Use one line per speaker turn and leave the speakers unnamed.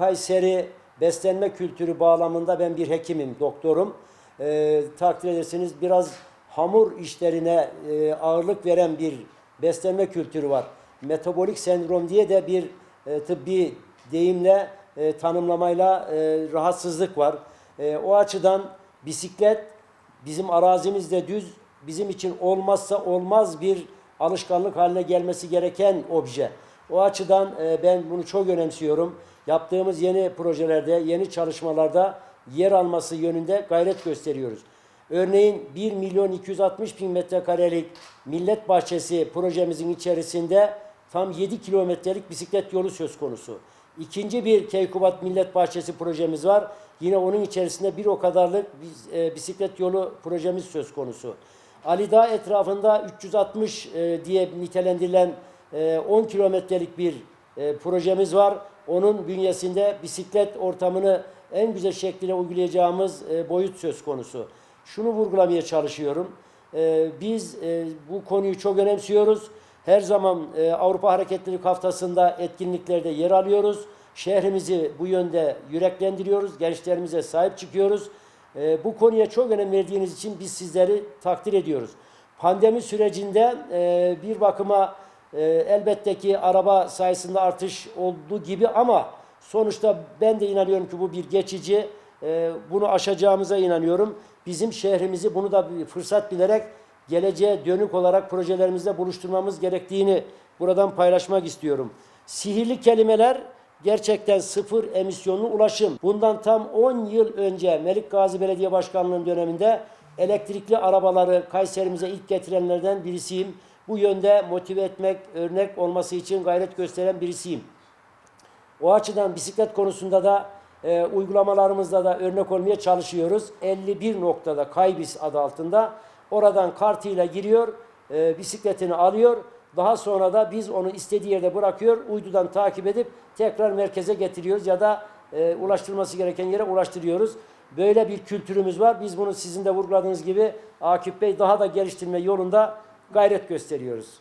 Kayseri beslenme kültürü bağlamında ben bir hekimim, doktorum. Ee, takdir edersiniz biraz hamur işlerine e, ağırlık veren bir beslenme kültürü var. Metabolik sendrom diye de bir e, tıbbi deyimle, e, tanımlamayla e, rahatsızlık var. E, o açıdan bisiklet bizim arazimizde düz, bizim için olmazsa olmaz bir alışkanlık haline gelmesi gereken obje. O açıdan e, ben bunu çok önemsiyorum. Yaptığımız yeni projelerde, yeni çalışmalarda yer alması yönünde gayret gösteriyoruz. Örneğin 1 milyon 260 bin metrekarelik millet bahçesi projemizin içerisinde tam 7 kilometrelik bisiklet yolu söz konusu. İkinci bir Keykubat Millet Bahçesi projemiz var. Yine onun içerisinde bir o kadarlık e, bisiklet yolu projemiz söz konusu. Ali Dağ etrafında 360 e, diye nitelendirilen 10 kilometrelik bir e, projemiz var. Onun bünyesinde bisiklet ortamını en güzel şekilde uygulayacağımız e, boyut söz konusu. Şunu vurgulamaya çalışıyorum. E, biz e, bu konuyu çok önemsiyoruz. Her zaman Avrupa Hareketlilik Haftası'nda etkinliklerde yer alıyoruz. Şehrimizi bu yönde yüreklendiriyoruz. Gençlerimize sahip çıkıyoruz. E, bu konuya çok önem verdiğiniz için biz sizleri takdir ediyoruz. Pandemi sürecinde bir bakıma e, elbette ki araba sayısında artış olduğu gibi ama sonuçta ben de inanıyorum ki bu bir geçici. E, bunu aşacağımıza inanıyorum. Bizim şehrimizi bunu da bir fırsat bilerek geleceğe dönük olarak projelerimizde buluşturmamız gerektiğini buradan paylaşmak istiyorum. Sihirli kelimeler gerçekten sıfır emisyonlu ulaşım. Bundan tam 10 yıl önce Melik Gazi Belediye Başkanlığı'nın döneminde elektrikli arabaları Kayserimize ilk getirenlerden birisiyim. Bu yönde motive etmek, örnek olması için gayret gösteren birisiyim. O açıdan bisiklet konusunda da e, uygulamalarımızda da örnek olmaya çalışıyoruz. 51 noktada Kaybis adı altında oradan kartıyla giriyor, e, bisikletini alıyor. Daha sonra da biz onu istediği yerde bırakıyor, uydudan takip edip tekrar merkeze getiriyoruz ya da e, ulaştırılması gereken yere ulaştırıyoruz. Böyle bir kültürümüz var. Biz bunu sizin de vurguladığınız gibi Akif Bey daha da geliştirme yolunda gayret gösteriyoruz.